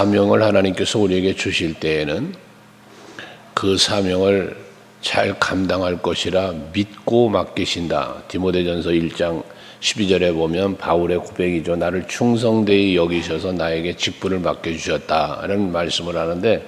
사명을 하나님께서 우리에게 주실 때에는 그 사명을 잘 감당할 것이라 믿고 맡기신다. 디모데전서 1장 12절에 보면 바울의 고백이죠. 나를 충성되이 여기셔서 나에게 직분을 맡겨 주셨다라는 말씀을 하는데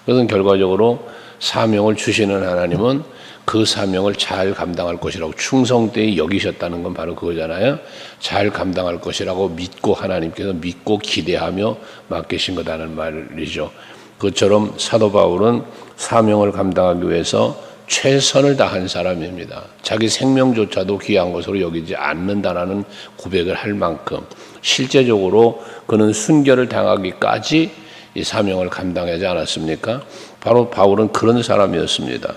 그것은 결과적으로 사명을 주시는 하나님은 그 사명을 잘 감당할 것이라고 충성되이 여기셨다는 건 바로 그거잖아요. 잘 감당할 것이라고 믿고 하나님께서 믿고 기대하며 맡기신 거다는 말이죠. 그처럼 사도 바울은 사명을 감당하기 위해서 최선을 다한 사람입니다. 자기 생명조차도 귀한 것으로 여기지 않는다라는 고백을 할 만큼 실제적으로 그는 순결을 당하기까지 이 사명을 감당하지 않았습니까? 바로 바울은 그런 사람이었습니다.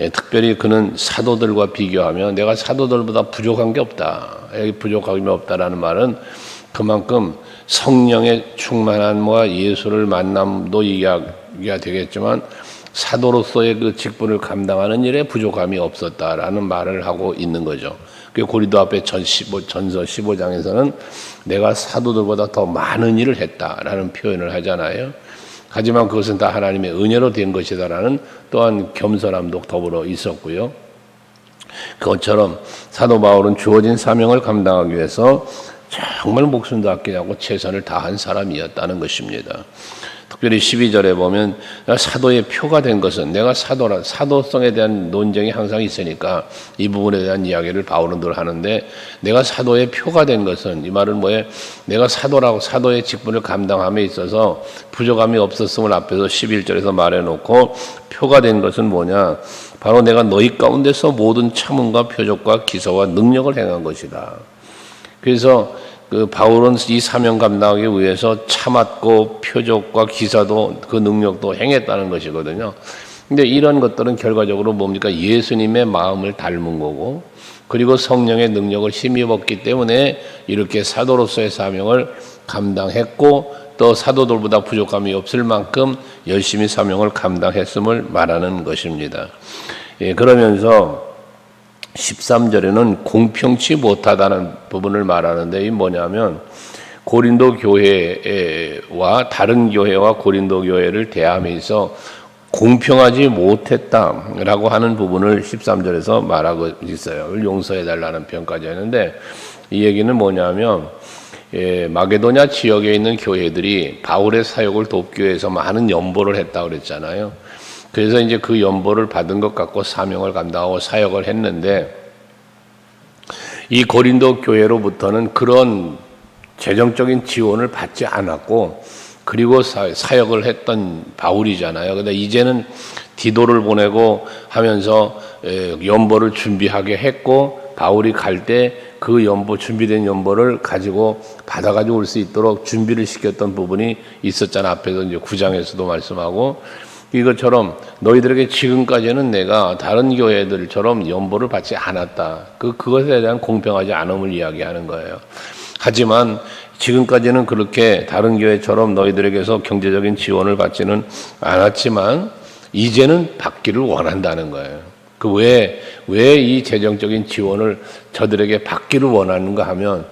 예, 특별히 그는 사도들과 비교하면 내가 사도들보다 부족한 게 없다. 여기 부족함이 없다라는 말은 그만큼 성령의 충만함과 예수를 만남도 이야기가 되겠지만 사도로서의 그 직분을 감당하는 일에 부족함이 없었다라는 말을 하고 있는 거죠. 그 고리도 앞에 전 15, 전서 15장에서는 내가 사도들보다 더 많은 일을 했다라는 표현을 하잖아요. 하지만 그것은 다 하나님의 은혜로 된 것이다라는 또한 겸손함도 더불어 있었고요. 그것처럼 사도 바울은 주어진 사명을 감당하기 위해서 정말 목숨도 아끼지 않고 최선을 다한 사람이었다는 것입니다. 특별히 12절에 보면 사도의 표가 된 것은 내가 사도라 사도성에 대한 논쟁이 항상 있으니까 이 부분에 대한 이야기를 바울은 늘 하는데 내가 사도의 표가 된 것은 이 말은 뭐에 내가 사도라고 사도의 직분을 감당함에 있어서 부족함이 없었음을 앞에서 11절에서 말해 놓고 표가 된 것은 뭐냐 바로 내가 너희 가운데서 모든 참음과 표적과 기사와 능력을 행한 것이다. 그래서 그 바울은 이 사명 감당하기 위해서 참았고 표적과 기사도 그 능력도 행했다는 것이거든요. 근데 이런 것들은 결과적으로 뭡니까? 예수님의 마음을 닮은 거고 그리고 성령의 능력을 힘입었기 때문에 이렇게 사도로서의 사명을 감당했고 또 사도들보다 부족함이 없을 만큼 열심히 사명을 감당했음을 말하는 것입니다. 예, 그러면서 13절에는 공평치 못하다는 부분을 말하는데 이 뭐냐면 고린도 교회와 다른 교회와 고린도 교회를 있어 공평하지 못했다라고 하는 부분을 13절에서 말하고 있어요. 용서해 달라는 편까지 했는데 이 얘기는 뭐냐면 예, 마게도냐 지역에 있는 교회들이 바울의 사역을 돕기 위해서 많은 연보를 했다고 그랬잖아요. 그래서 이제 그 연보를 받은 것 갖고 사명을 감당하고 사역을 했는데 이 고린도 교회로부터는 그런 재정적인 지원을 받지 않았고 그리고 사역을 했던 바울이잖아요. 근데 이제는 디도를 보내고 하면서 연보를 준비하게 했고 바울이 갈 때 그 연보 준비된 연보를 가지고 받아 가지고 올 수 있도록 준비를 시켰던 부분이 있었잖아. 앞에서 이제 구장에서도 말씀하고 이것처럼 너희들에게 지금까지는 내가 다른 교회들처럼 연보를 받지 않았다. 그 그것에 대한 공평하지 않음을 이야기하는 거예요. 하지만 지금까지는 그렇게 다른 교회처럼 너희들에게서 경제적인 지원을 받지는 않았지만 이제는 받기를 원한다는 거예요. 그 왜 왜 이 재정적인 지원을 저들에게 받기를 원하는가 하면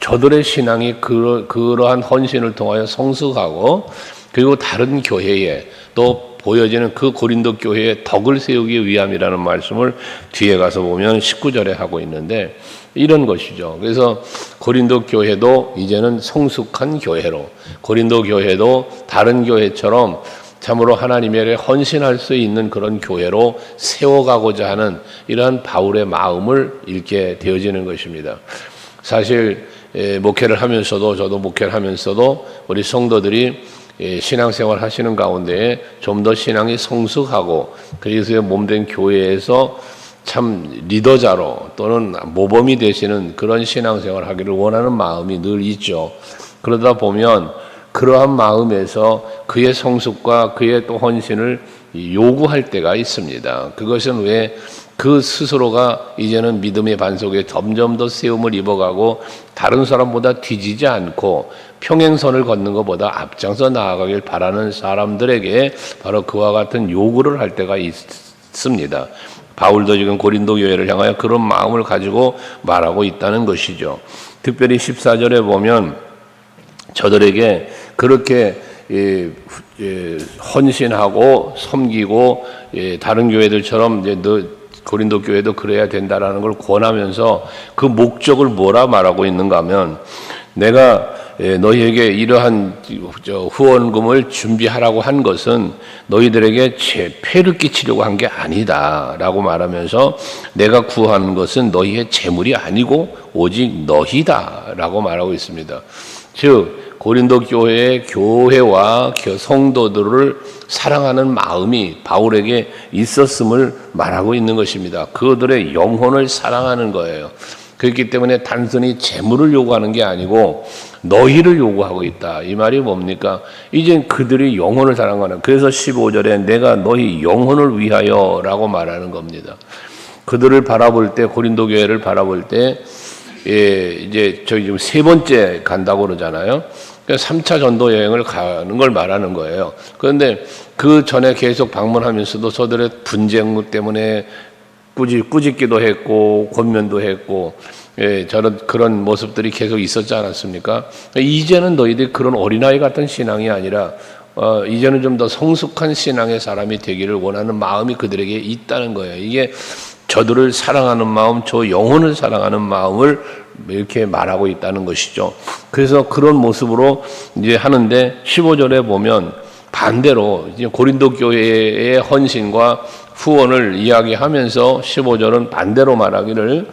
저들의 신앙이 그러, 그러한 헌신을 통하여 성숙하고 그리고 다른 교회에 또 보여지는 그 고린도 교회의 덕을 세우기 위함이라는 말씀을 뒤에 가서 보면 19절에 하고 있는데 이런 것이죠. 그래서 고린도 교회도 이제는 성숙한 교회로 고린도 교회도 다른 교회처럼 참으로 하나님의 헌신할 수 있는 그런 교회로 세워가고자 하는 이러한 바울의 마음을 읽게 되어지는 것입니다. 사실 목회를 하면서도 저도 목회를 하면서도 우리 성도들이 예, 신앙생활 하시는 가운데 좀 더 신앙이 성숙하고 그리스도의 몸된 교회에서 참 리더자로 또는 모범이 되시는 그런 신앙생활 하기를 원하는 마음이 늘 있죠. 그러다 보면 그러한 마음에서 그의 성숙과 그의 또 헌신을 요구할 때가 있습니다. 그것은 왜 그 스스로가 이제는 믿음의 반석에 점점 더 세움을 입어가고 다른 사람보다 뒤지지 않고 평행선을 걷는 것보다 앞장서 나아가길 바라는 사람들에게 바로 그와 같은 요구를 할 때가 있습니다. 바울도 지금 고린도 교회를 향하여 그런 마음을 가지고 말하고 있다는 것이죠. 특별히 14절에 보면 저들에게 그렇게 예, 후- 예, 헌신하고 섬기고 예, 다른 교회들처럼 이제 너 고린도 교회도 그래야 된다라는 걸 권하면서 그 목적을 뭐라 말하고 있는가 하면 내가 예, 너희에게 이러한 저 후원금을 준비하라고 한 것은 너희들에게 재패를 끼치려고 한 게 아니다라고 말하면서 내가 구하는 것은 너희의 재물이 아니고 오직 너희다라고 말하고 있습니다. 즉 고린도 교회의 교회와 교- 성도들을 사랑하는 마음이 바울에게 있었음을 말하고 있는 것입니다. 그들의 영혼을 사랑하는 거예요. 그렇기 때문에 단순히 재물을 요구하는 게 아니고 너희를 요구하고 있다. 이 말이 뭡니까? 이제 그들이 영혼을 사랑하는. 그래서 15절에 내가 너희 영혼을 위하여 라고 말하는 겁니다. 그들을 바라볼 때 고린도 교회를 바라볼 때 예, 이제 저희 지금 세 번째 간다고 그러잖아요. 그러니까 3차 전도 여행을 가는 걸 말하는 거예요. 그런데 그 전에 계속 방문하면서도 저들의 분쟁 때문에 꾸짖, 꾸짖기도 했고, 권면도 했고, 예, 저런 그런 모습들이 계속 있었지 않았습니까? 이제는 너희들이 그런 어린아이 같은 신앙이 아니라, 어, 이제는 좀 더 성숙한 신앙의 사람이 되기를 원하는 마음이 그들에게 있다는 거예요. 이게 저들을 사랑하는 마음, 저 영혼을 사랑하는 마음을 이렇게 말하고 있다는 것이죠. 그래서 그런 모습으로 이제 하는데 15절에 보면 반대로 이제 고린도 교회의 헌신과 후원을 이야기하면서 15절은 반대로 말하기를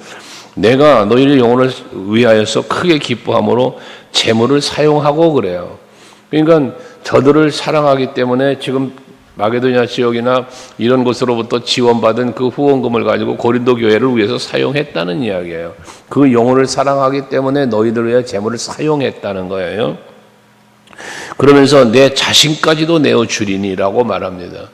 내가 너희를 영혼을 위하여서 크게 기뻐함으로 재물을 사용하고 그래요. 그러니까 저들을 사랑하기 때문에 지금 마게도냐 지역이나 이런 곳으로부터 지원받은 그 후원금을 가지고 고린도 교회를 위해서 사용했다는 이야기예요. 그 영혼을 사랑하기 때문에 너희들 위해 재물을 사용했다는 거예요. 그러면서 내 자신까지도 내어 주리니라고 말합니다.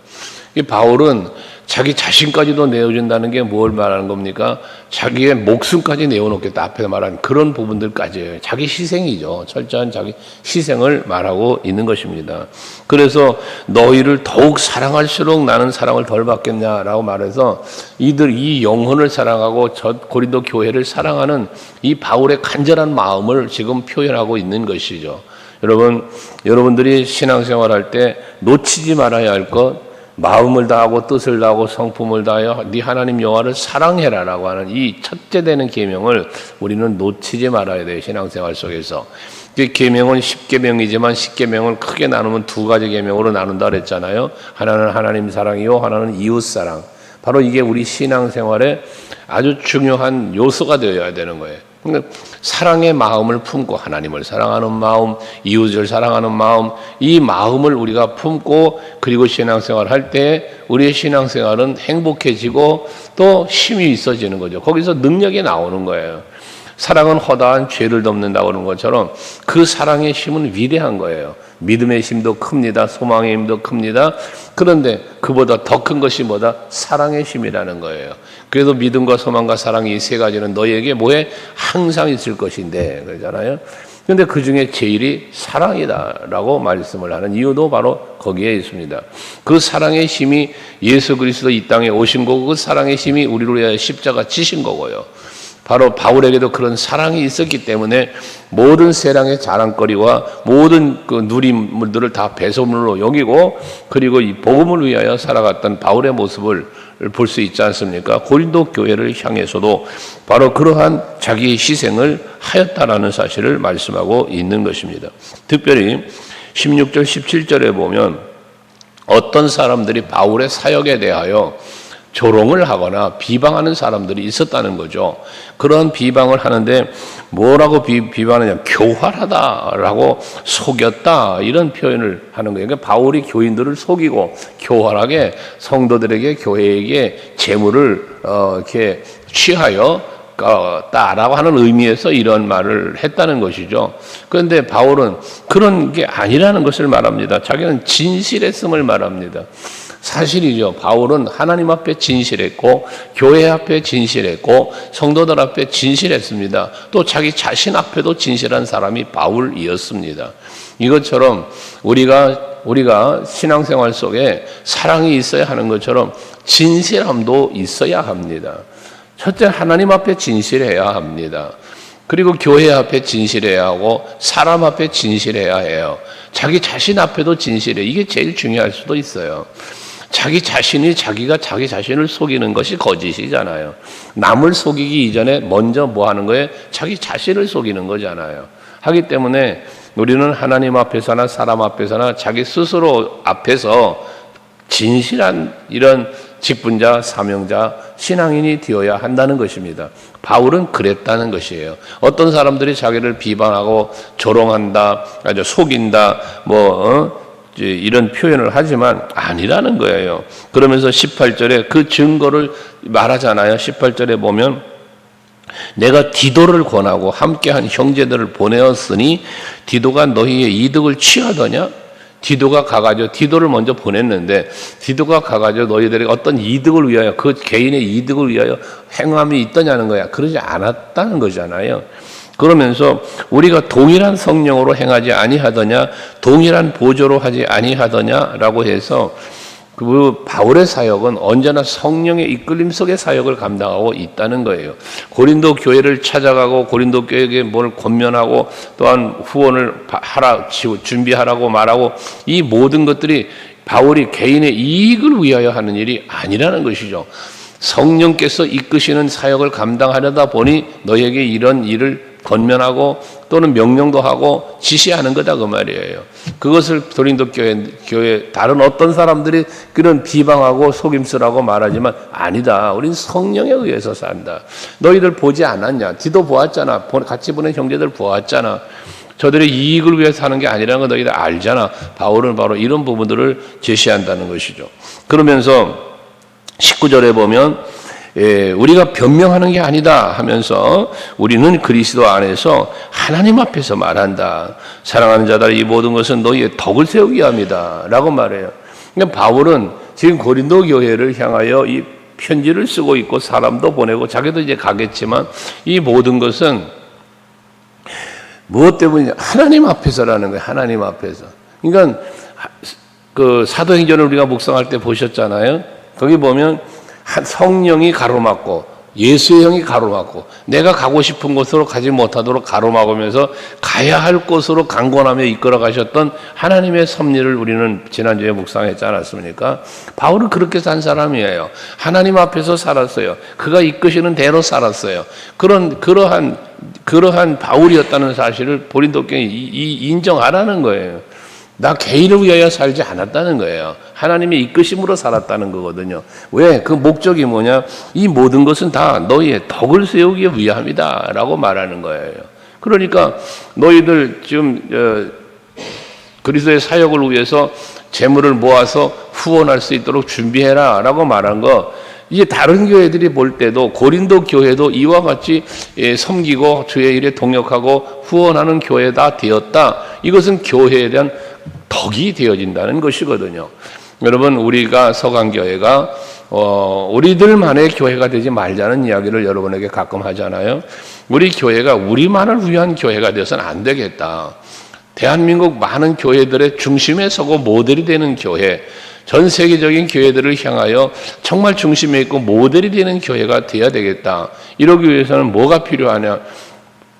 이 바울은 자기 자신까지도 내어준다는 게 뭘 말하는 겁니까? 자기의 목숨까지 내어놓겠다. 앞에 말한 그런 부분들까지예요. 자기 희생이죠. 철저한 자기 희생을 말하고 있는 것입니다. 그래서 너희를 더욱 사랑할수록 나는 사랑을 덜 받겠냐라고 말해서 이들 이 영혼을 사랑하고 저 고린도 교회를 사랑하는 이 바울의 간절한 마음을 지금 표현하고 있는 것이죠. 여러분, 여러분들이 신앙생활할 때 놓치지 말아야 할 것, 마음을 다하고 뜻을 다하고 성품을 다하여 네 하나님 여호와를 사랑해라라고 하는 이 첫째 되는 계명을 우리는 놓치지 말아야 돼요 신앙생활 속에서. 그 계명은 10계명이지만 10계명을 크게 나누면 두 가지 계명으로 나눈다 그랬잖아요. 하나는 하나님 사랑이요, 하나는 이웃 사랑. 바로 이게 우리 신앙생활에 아주 중요한 요소가 되어야 되는 거예요. 사랑의 마음을 품고 하나님을 사랑하는 마음, 이웃을 사랑하는 마음, 이 마음을 우리가 품고 그리고 신앙생활 할 때 우리의 신앙생활은 행복해지고 또 힘이 있어지는 거죠. 거기서 능력이 나오는 거예요. 사랑은 허다한 죄를 덮는다고 하는 것처럼 그 사랑의 힘은 위대한 거예요. 믿음의 힘도 큽니다. 소망의 힘도 큽니다. 그런데 그보다 더 큰 것이 뭐다? 사랑의 힘이라는 거예요. 그래서 믿음과 소망과 사랑이 이세 가지는 너희에게 뭐에 항상 있을 것인데 그러잖아요. 근데 그 중에 제일이 사랑이다라고 말씀을 하는 이유도 바로 거기에 있습니다. 그 사랑의 힘이 예수 그리스도 이 땅에 오신 거고 그 사랑의 힘이 우리를 위하여 십자가 지신 거고요. 바로 바울에게도 그런 사랑이 있었기 때문에 모든 세상의 자랑거리와 모든 그 누림물들을 다 배설물로 여기고 그리고 이 복음을 위하여 살아갔던 바울의 모습을 볼 수 있지 않습니까? 고린도 교회를 향해서도 바로 그러한 자기의 희생을 하였다라는 사실을 말씀하고 있는 것입니다. 특별히 16절 17절에 보면 어떤 사람들이 바울의 사역에 대하여 조롱을 하거나 비방하는 사람들이 있었다는 거죠. 그런 비방을 하는데 뭐라고 비, 비방하느냐? 교활하다라고 속였다 이런 표현을 하는 거예요. 그러니까 바울이 교인들을 속이고 교활하게 성도들에게 교회에게 재물을 어, 이렇게 취하여 따라고 하는 의미에서 이런 말을 했다는 것이죠. 그런데 바울은 그런 게 아니라는 것을 말합니다. 자기는 진실했음을 말합니다. 사실이죠. 바울은 하나님 앞에 진실했고 교회 앞에 진실했고 성도들 앞에 진실했습니다. 또 자기 자신 앞에도 진실한 사람이 바울이었습니다. 이것처럼 우리가 우리가 신앙생활 속에 사랑이 있어야 하는 것처럼 진실함도 있어야 합니다. 첫째 하나님 앞에 진실해야 합니다. 그리고 교회 앞에 진실해야 하고 사람 앞에 진실해야 해요. 자기 자신 앞에도 진실해. 이게 제일 중요할 수도 있어요. 자기 자신이 자기가 자기 자신을 속이는 것이 거짓이잖아요. 남을 속이기 이전에 먼저 뭐 하는 거예요? 자기 자신을 속이는 거잖아요. 하기 때문에 우리는 하나님 앞에서나 사람 앞에서나 자기 스스로 앞에서 진실한 이런 직분자, 사명자, 신앙인이 되어야 한다는 것입니다. 바울은 그랬다는 것이에요. 어떤 사람들이 자기를 비방하고 조롱한다, 아주 속인다, 뭐, 어? 이런 표현을 하지만 아니라는 거예요. 그러면서 18절에 그 증거를 말하잖아요. 18절에 보면 내가 디도를 권하고 함께한 형제들을 보내었으니 디도가 너희의 이득을 취하더냐? 디도가 가가지고 디도를 먼저 보냈는데 디도가 가가지고 너희들에게 어떤 이득을 위하여 그 개인의 이득을 위하여 행함이 있더냐는 거야. 그러지 않았다는 거잖아요. 그러면서 우리가 동일한 성령으로 행하지 아니하더냐, 동일한 보조로 하지 아니하더냐라고 해서 그 바울의 사역은 언제나 성령의 이끌림 속의 사역을 감당하고 있다는 거예요. 고린도 교회를 찾아가고 고린도 교회에게 뭘 권면하고 또한 후원을 하라 준비하라고 말하고 이 모든 것들이 바울이 개인의 이익을 위하여 하는 일이 아니라는 것이죠. 성령께서 이끄시는 사역을 감당하려다 보니 너에게 이런 일을 권면하고 또는 명령도 하고 지시하는 거다 그 말이에요. 그것을 도린도 교회 교회 다른 어떤 사람들이 그런 비방하고 속임수라고 말하지만 아니다. 우린 성령에 의해서 산다. 너희들 보지 않았냐? 디도 보았잖아. 같이 보낸 형제들 보았잖아. 저들의 이익을 위해 사는 게 아니라는 거 너희들 알잖아. 바울은 바로 이런 부분들을 제시한다는 것이죠. 그러면서 19절에 보면 예, 우리가 변명하는 게 아니다 하면서 우리는 그리스도 안에서 하나님 앞에서 말한다. 사랑하는 자들 이 모든 것은 너희의 덕을 세우기 위함이다. 라고 말해요. 바울은 지금 고린도 교회를 향하여 이 편지를 쓰고 있고 사람도 보내고 자기도 이제 가겠지만 이 모든 것은 무엇 때문이냐? 하나님 앞에서라는 거예요. 하나님 앞에서. 그러니까 그 사도행전을 우리가 묵상할 때 보셨잖아요. 거기 보면 한 성령이 가로막고 예수의 형이 가로막고 내가 가고 싶은 곳으로 가지 못하도록 가로막으면서 가야 할 곳으로 강권하며 이끌어 가셨던 하나님의 섭리를 우리는 지난주에 묵상했지 않았습니까? 바울은 그렇게 산 사람이에요. 하나님 앞에서 살았어요. 그가 이끄시는 대로 살았어요. 그런 그러한 그러한 바울이었다는 사실을 보린도경이 인정하라는 거예요. 나 개인을 위하여 살지 않았다는 거예요. 하나님의 이끄심으로 살았다는 거거든요. 왜? 그 목적이 뭐냐? 이 모든 것은 다 너희의 덕을 세우기 위함이다. 라고 말하는 거예요. 그러니까 너희들 지금, 어, 그리스도의 사역을 위해서 재물을 모아서 후원할 수 있도록 준비해라. 라고 말한 거, 이제 다른 교회들이 볼 때도 고린도 교회도 이와 같이 예, 섬기고 주의 일에 동역하고 후원하는 교회다 되었다. 이것은 교회에 대한 덕이 되어진다는 것이거든요. 여러분 우리가 서강 교회가 어, 우리들만의 교회가 되지 말자는 이야기를 여러분에게 가끔 하잖아요. 우리 교회가 우리만을 위한 교회가 되어서는 안 되겠다. 대한민국 많은 교회들의 중심에 서고 모델이 되는 교회, 전 세계적인 교회들을 향하여 정말 중심에 있고 모델이 되는 교회가 되어야 되겠다. 이러기 위해서는 뭐가 필요하냐?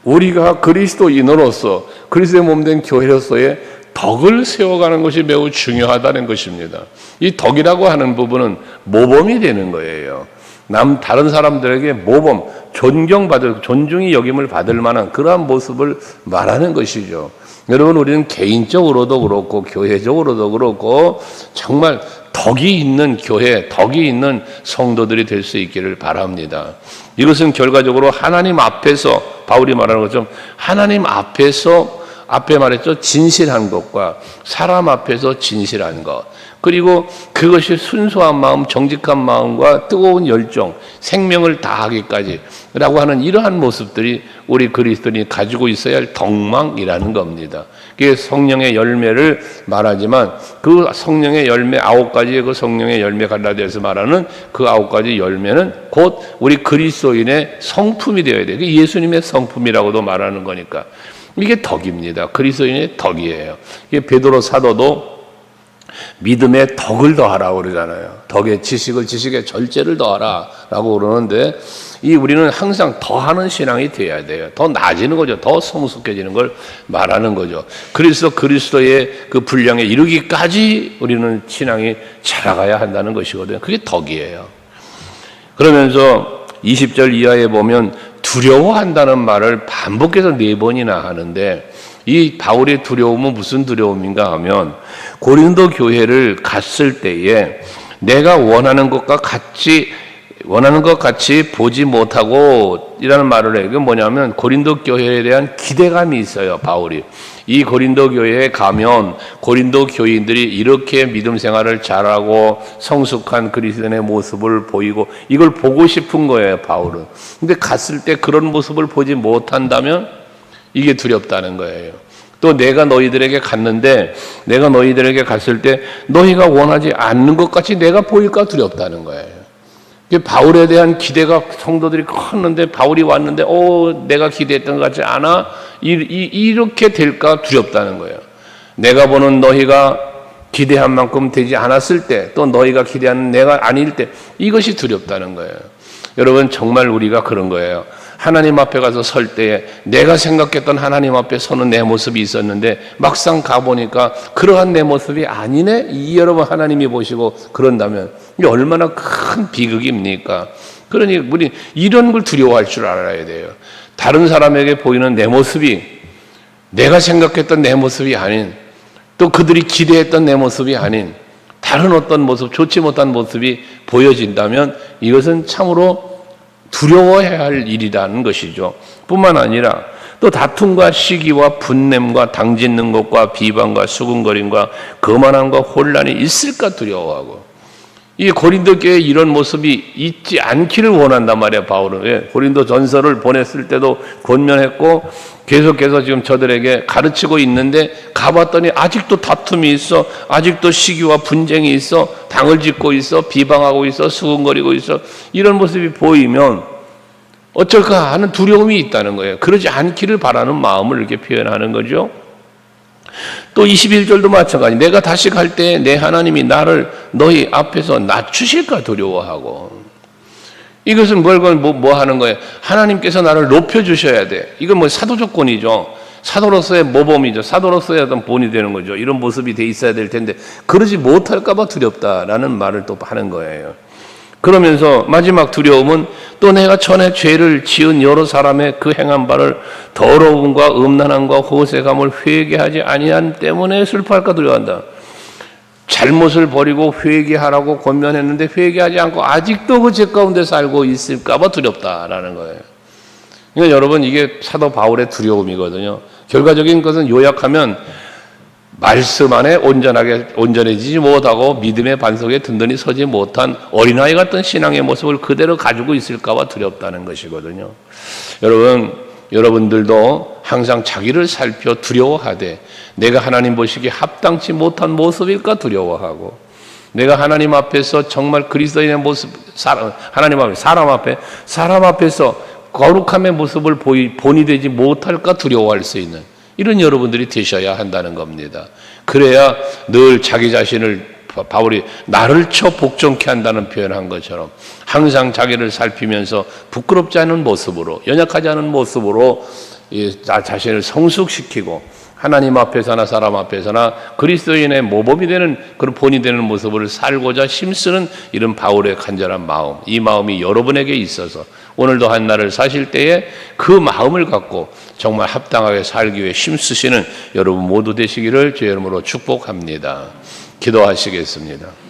우리가 그리스도인으로서 그리스도의 몸 된 교회로서의 덕을 세워가는 것이 매우 중요하다는 것입니다. 이 덕이라고 하는 부분은 모범이 되는 거예요. 남 다른 사람들에게 모범, 존경받을 존중이 여김을 받을 만한 그러한 모습을 말하는 것이죠. 여러분 우리는 개인적으로도 그렇고 교회적으로도 그렇고 정말 덕이 있는 교회, 덕이 있는 성도들이 될 수 있기를 바랍니다. 이것은 결과적으로 하나님 앞에서 바울이 말하는 것처럼 하나님 앞에서 앞에 말했죠. 진실한 것과 사람 앞에서 진실한 것. 그리고 그것이 순수한 마음, 정직한 마음과 뜨거운 열정, 생명을 다하기까지 라고 하는 이러한 모습들이 우리 그리스도인이 가지고 있어야 할 덕망이라는 겁니다. 그게 성령의 열매를 말하지만 그 성령의 열매 아홉 가지의 그 성령의 열매 갈라디아서 말하는 그 아홉 가지 열매는 곧 우리 그리스도인의 성품이 되어야 돼. 그 예수님의 성품이라고도 말하는 거니까. 이게 덕입니다. 그리스도인의 덕이에요. 이게 베드로 사도도 믿음의 덕을 더하라고 그러잖아요. 덕의 지식을 지식의 절제를 더하라라고 그러는데 이 우리는 항상 더하는 신앙이 돼야 돼요. 더 나아지는 거죠. 더 성숙해지는 걸 말하는 거죠. 그래서 그리스도의 그 분량에 이르기까지 우리는 신앙이 자라가야 한다는 것이거든요. 그게 덕이에요. 그러면서 20절 이하에 보면 두려워한다는 말을 반복해서 네 번이나 하는데 이 바울의 두려움은 무슨 두려움인가 하면 고린도 교회를 갔을 때에 내가 원하는 것과 같이 원하는 것 같이 보지 못하고 이라는 말을 해요. 그게 뭐냐면 고린도 교회에 대한 기대감이 있어요. 바울이 이 고린도 교회에 가면 고린도 교인들이 이렇게 믿음 생활을 잘하고 성숙한 그리스도인의 모습을 보이고 이걸 보고 싶은 거예요. 바울은. 근데 갔을 때 그런 모습을 보지 못한다면 이게 두렵다는 거예요. 또 내가 너희들에게 갔는데 내가 너희들에게 갔을 때 너희가 원하지 않는 것 같이 내가 보일까 두렵다는 거예요. 바울에 대한 기대가 성도들이 컸는데 바울이 왔는데 오 내가 기대했던 것 같지 않아 이, 이, 이렇게 될까 두렵다는 거예요. 내가 보는 너희가 기대한 만큼 되지 않았을 때 또 너희가 기대하는 내가 아닐 때 이것이 두렵다는 거예요. 여러분 정말 우리가 그런 거예요. 하나님 앞에 가서 설 때에 내가 생각했던 하나님 앞에 서는 내 모습이 있었는데 막상 가보니까 그러한 내 모습이 아니네? 이 여러분 하나님이 보시고 그런다면 이게 얼마나 큰 비극입니까? 그러니 우리 이런 걸 두려워할 줄 알아야 돼요. 다른 사람에게 보이는 내 모습이 내가 생각했던 내 모습이 아닌 또 그들이 기대했던 내 모습이 아닌 다른 어떤 모습, 좋지 못한 모습이 보여진다면 이것은 참으로 두려워해야 할 일이라는 것이죠. 뿐만 아니라 또 다툼과 시기와 분냄과 당짓는 것과 비방과 수군거림과 거만함과 혼란이 있을까 두려워하고 이 고린도 교회 이런 모습이 있지 않기를 원한단 말이에요 바울은 왜 고린도 전서를 보냈을 때도 권면했고 계속해서 지금 저들에게 가르치고 있는데 가봤더니 아직도 다툼이 있어 아직도 시기와 분쟁이 있어 당을 짓고 있어 비방하고 있어 수군거리고 있어 이런 모습이 보이면 어쩔까 하는 두려움이 있다는 거예요. 그러지 않기를 바라는 마음을 이렇게 표현하는 거죠. 또 21절도 마찬가지. 내가 다시 갈 때 내 하나님이 나를 너희 앞에서 낮추실까 두려워하고. 이것은 뭘, 뭐, 뭐 하는 거예요? 하나님께서 나를 높여주셔야 돼. 이건 뭐 사도조건이죠. 사도로서의 모범이죠. 사도로서의 어떤 본이 되는 거죠. 이런 모습이 돼 있어야 될 텐데, 그러지 못할까봐 두렵다라는 말을 또 하는 거예요. 그러면서 마지막 두려움은 또 내가 전에 죄를 지은 여러 사람의 그 행한 바를 더러움과 음란함과 호세감을 회개하지 아니한 때문에 슬퍼할까 두려워한다. 잘못을 버리고 회개하라고 권면했는데 회개하지 않고 아직도 그 죄 가운데 살고 있을까봐 두렵다라는 거예요. 그러니까 여러분 이게 사도 바울의 두려움이거든요. 결과적인 것은 요약하면 말씀 안에 온전하게 온전해지지 못하고 믿음의 반석에 든든히 서지 못한 어린아이 같은 신앙의 모습을 그대로 가지고 있을까봐 두렵다는 것이거든요. 여러분, 여러분들도 항상 자기를 살펴 두려워하되 내가 하나님 보시기에 합당치 못한 모습일까 두려워하고 내가 하나님 앞에서 정말 그리스도인의 모습, 하나님 앞에, 사람 앞에, 사람 앞에서 거룩함의 모습을 보이, 본이 되지 못할까 두려워할 수 있는 이런 여러분들이 되셔야 한다는 겁니다. 그래야 늘 자기 자신을 바울이 나를 쳐 복종케 한다는 표현한 것처럼 항상 자기를 살피면서 부끄럽지 않은 모습으로 연약하지 않은 모습으로 나 자신을 성숙시키고 하나님 앞에서나 사람 앞에서나 그리스도인의 모범이 되는 그런 본이 되는 모습을 살고자 힘쓰는 이런 바울의 간절한 마음, 이 마음이 여러분에게 있어서 오늘도 한 날을 사실 때에 그 마음을 갖고 정말 합당하게 살기 위해 힘쓰시는 여러분 모두 되시기를 주의 이름으로 축복합니다. 기도하시겠습니다.